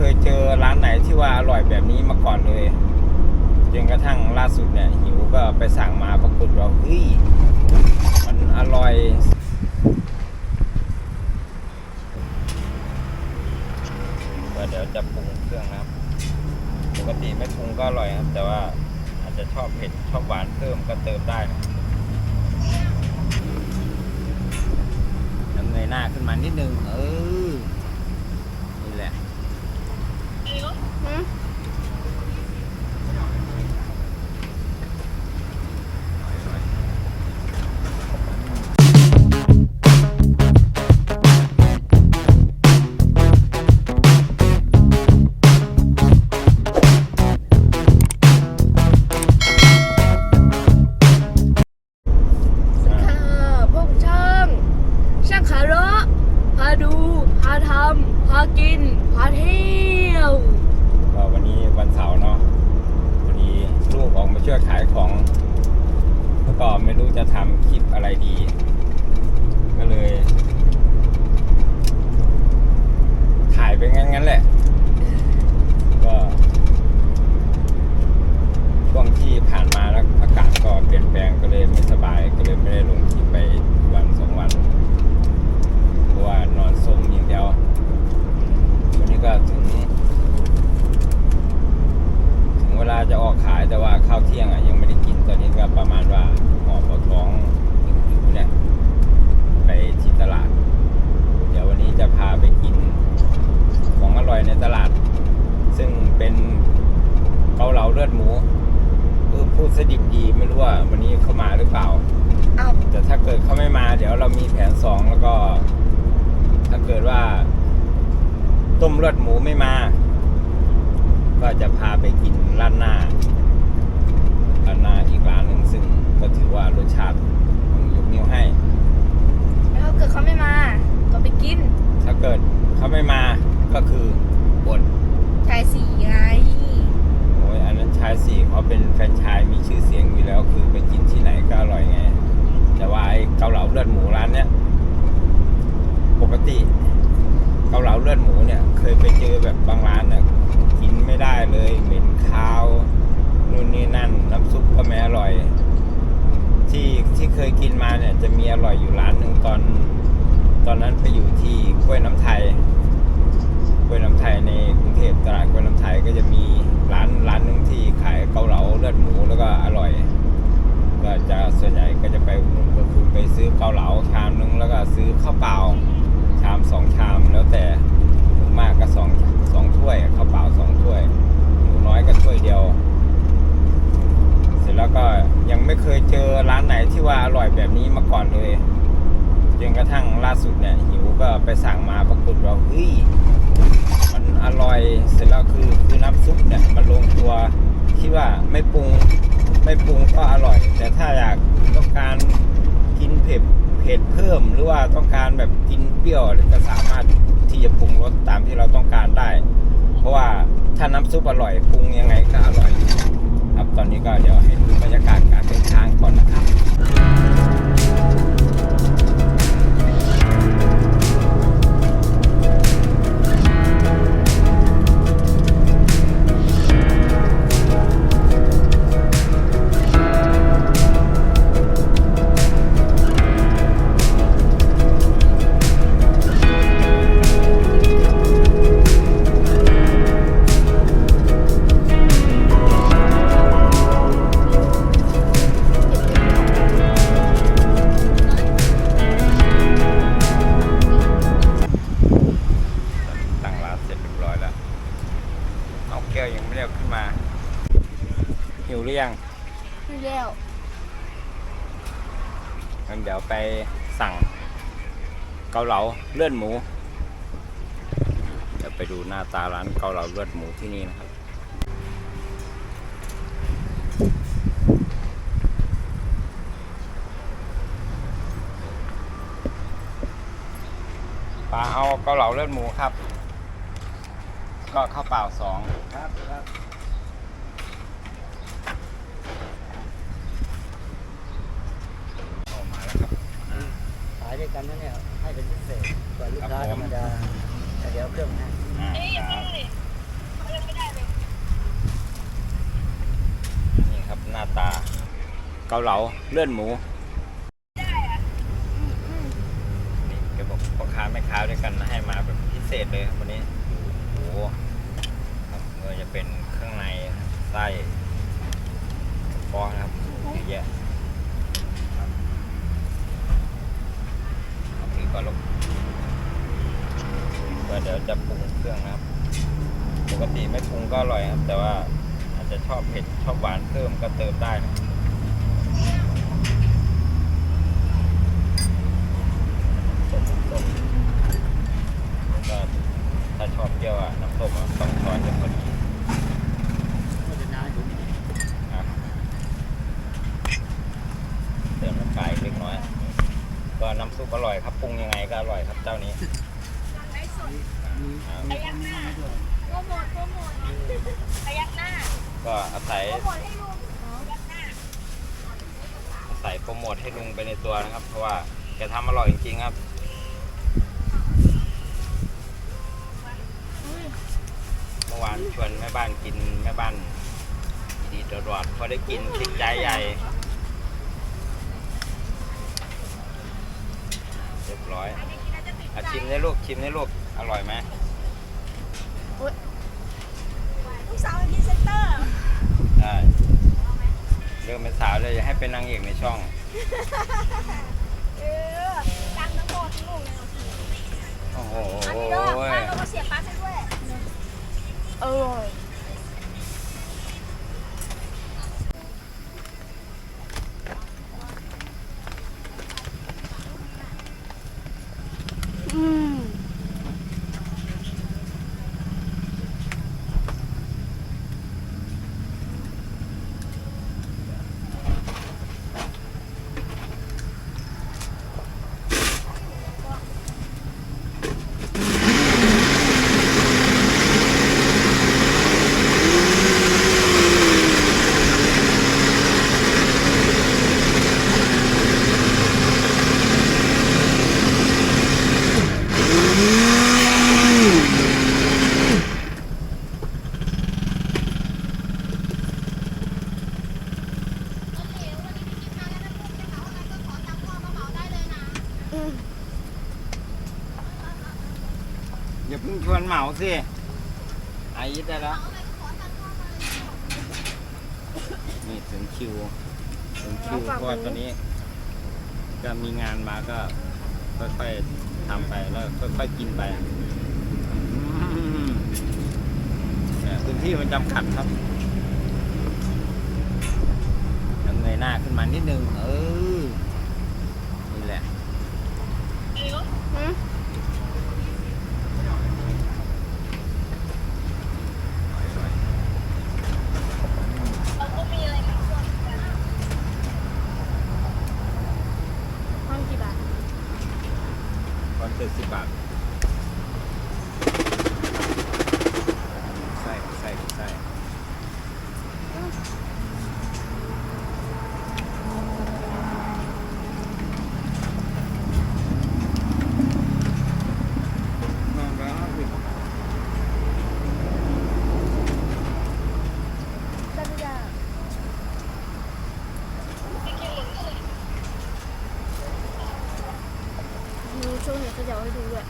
เคยเจอร้านไหนที่ว่าอร่อยแบบนี้มาก่อนเลยจนกระทั่งล่าสุดเนี่ยหิวก็ไปสั่งมาปรากฏว่าเฮ้ยมันอร่อยเดี๋ยวจะปรุงเครื่องนะครับ ปกติไม่ปรุงก็อร่อยครับ แต่ว่าอาจจะชอบเผ็ดชอบหวานเพิ่มก็เติมได้นะน้ำเงยหน้าขึ้นมานิดนึง เออ นี่แหละ หื นสองแล้วก็ ถ้าเกิดว่า ต้มเลือดหมูไม่มา ก็จะพาไปกินร้านหน้าร้านหน้าอีกร้านหนึ่งซึ่งก็ถือว่ารสชาติต้องยกนิ้วให้ แล้วถ้าเกิดเขาไม่มาก็ไปกินถ้าเกิดเขาไม่มาก็คืออดชายสี่ไงโอ้ยอันนั้นชายสี่เขาเป็นแฟรนไชายมีชื่อเสียงอยู่แล้วคือไปกินที่ไหนก็อร่อยไง แต่ว่าไอ้เกาเหลาเลือดหมูร้านเนี้ย ปกติเกาเหลาเลือดหมูเนี่ย เคยไปเจอแบบบางร้านเนี่ยกินไม่ได้เลยเหม็นคาวนู่นนี่นั่น น้ำซุปก็ไม่อร่อย ที่ที่เคยกินมาเนี่ย จะมีอร่อยอยู่ร้านหนึ่งตอน ตอนนั้นไปอยู่ที่กล้วยน้ำไทยกล้วยน้ำไทยในกรุงเทพตลาดกล้วยน้ำไทยก็จะมีร้านร้านหนึ่งที่ขายเกาเหลาเลือดหมูแล้วก็อร่อย ก็จะส่วนใหญ่ก็จะไปก็คือไปซื้อเกาเหลาชามนึงแล้วก็ซื้อข้าวเปล่าามสองชามแล้วแต่มากก็สองสองถ้วยข้าวเปล่าสองถ้วยหมูน้อยก็ถ้วยเดียว เสร็จแล้วก็ยังไม่เคยเจอร้านไหนที่ว่าอร่อยแบบนี้มาก่อนเลยจนกระทั่งล่าสุดเนี่ยหิวก็ไปสั่งมาปรากฏว่าเฮ้ยมันอร่อยเสร็จแล้วคือคือน้ำซุปเนี่ยมันลงตัวที่ว่าไม่ปรุงไม่ปรุงก็อร่อย แต่ถ้าอยากต้องการกินเผ็ด ผ็ดเพิ่มหรือว่าต้องการแบบกินเปรี้ยวก็สามารถที่จะปรุงรสตามที่เราต้องการได้ เพราะว่าถ้าน้ำซุปอร่อยปรุงยังไงก็อร่อย ครับตอนนี้ก็เดี๋ยวให้ดูบรรยากาศการเดินทางก่อนนะครับ ก้วยังไม่ได้เอาขึ้นมา หิวหรือยังไม่แล้วงั้นเดี๋ยวไปสั่งเกาเหลาเลือดหมู เดี๋ยวไปดูหน้าตาร้านเกาเหลาเลือดหมูที่นี่นะครับ ปลาเอาเกาเหลาเลือดหมูครับ ก็ข้าวเปล่าสองครับครับออกมาแล้วครับ ขายด้วยกันนะเนี่ยให้เป็นพิเศษกว่าลูกค้าธรรมดาแต่เดี๋ยวเครื่องให้เอ้ยย่าเพิ่เขายังไม่ได้เลยนี่ครับหน้าตา เกาเหลาเลื่อนหมูได้อะนี่แกบอกพ่อค้าแม่ค้าด้วยกันนะให้มาแบบพิเศษเลยวันนี้ ไส้ฟองนะครับเยอะแยะครับเอาถือก่อนลงก็เดี๋ยวจะปรุงเครื่องนะครับ ปกติไม่ปรุงก็อร่อยครับ แต่ว่าอาจจะชอบเผ็ดชอบหวานเพิ่มก็เติมได้นะต้มต้มแล้วก็ถ้าชอบเปรี้ยวอะน้ำส้มอะสองช้อนจะพอดี ไม่ได้นานถึง ครับเติมน้ำปลาอีกเล็กน้อย ก็ น้ำซุปอร่อยครับปรุงยังไงก็อร่อยครับเจ้านี้มีครับมีคนนี้มาด้วยโปรโมทโปรโมทพยักหน้าก็อาศัยโปรโมทให้ลุงพยักหน้าใส่โปรโมทให้ลุงไปในตัวนะครับ เพราะว่าแกทำอร่อยจริงๆครับเมื่อวานชวนแม่บ้านกินแม่บ้านดีตลอดพอได้กินติดใจใหญ่เรียบร้อยอะชิมได้ลูกชิมได้ลูกอร่อยไหมลูกสาวเป็นพรีเซนเตอร์ได้เริ่มเป็นสาวเลยอยากให้เป็นนางเอกในช่อง เออดังทั้งหมดลูกเลยโอ้โหอันนี้เด้อป้าเรามาเสียบปลั๊กให้ด้วยอร่อยอื สิอายิดได้แล้ว นี่ถึงคิว ถึงคิวเพราะว่าตอนนี้ ก็มีงานมาก็ ค่อยๆทำไปแล้วค่อยๆกินไปอืมเนี่ยพื้นที่มันจำกัดครับยังเงยหน้าขึ้นมานิดนึง เออ นี่แหละ หืมห้องกี่บาท คอนเสิร์ตสิบบาทใส่ใส่ใส่นอนแล้วสิ สัญญา ดูช่วงนี้เขาจะเอาให้ดูด้วย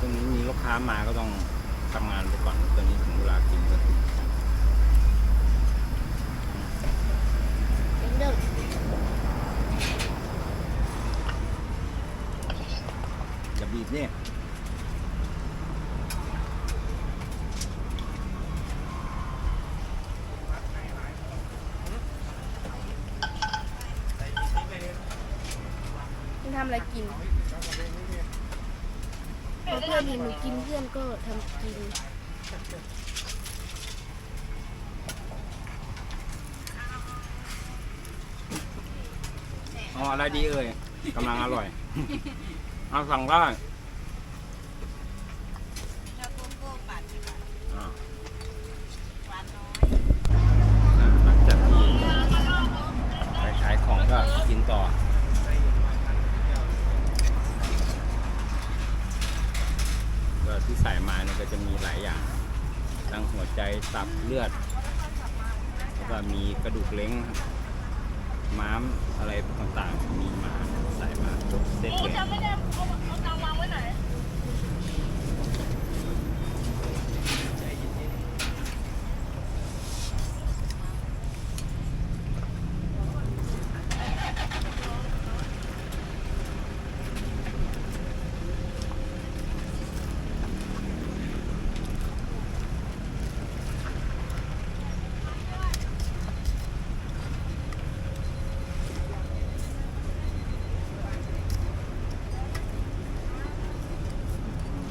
ตรงนี้มีลูกค้ามาก็ต้องทำงานไปก่อนตอนนี้ถึงเวลากินก็เป็ เรื่องอย่าบีบนี่มันทำอะไรกินพอเพื่อนเห็นหนูกินเพื่อนก็ทำกิน อ๋ออะไรดีเอ่ยกำลังอร่อย เอาสั่งได้อ่าอ่าหลังจากที่ไปขายของก็กินต่อ ก็ที่ใส่มาเนี่ยก็จะมีหลายอย่างทั้งหัวใจตับเลือด แล้วก็มีกระดูกเล้งครับม้าม อะไรต่างๆมีมาใส่มาครบเซ็ตเลยจะไม่ได้เอาเอาตังวางไว้ไหน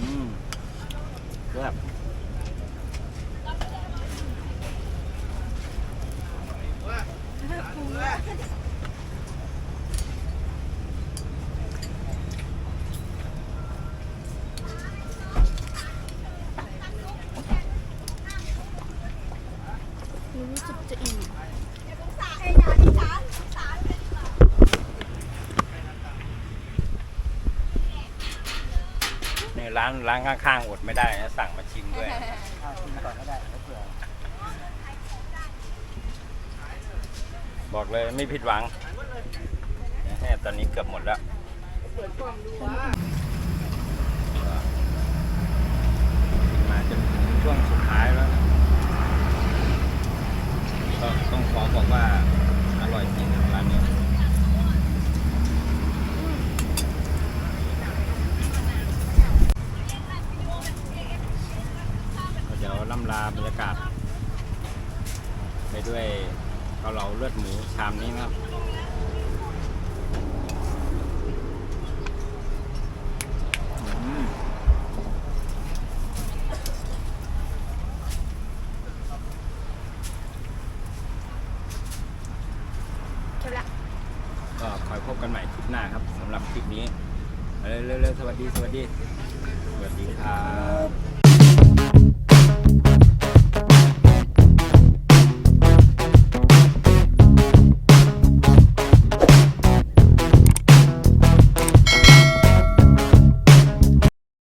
อืมแบบ รู้สึกจะอิ่ม ใน ร้านร้านข้างๆอดไม่ได้นะสั่งมาชิมด้วยข้ากินก่อนก็ได้แล้วเผื่อบอกเลยไม่ผิดหวังแค่ตอนนี้เกือบหมดแล้ว มาจนถึงช่วงสุดท้ายแล้วนะก็ต้องขอบอกว่าอร่อยจริงร้านนี้ ก็เดี๋ยวล่ำลาบรรยากาศ ไปด้วยเกาเหลาเลือดหมูชามนี้นะครับอืมเท่าละก็คอยพบกันใหม่คลิปหน้าครับสำหรับคลิปนี้เร็วๆๆสวัสดีสวัสดี ส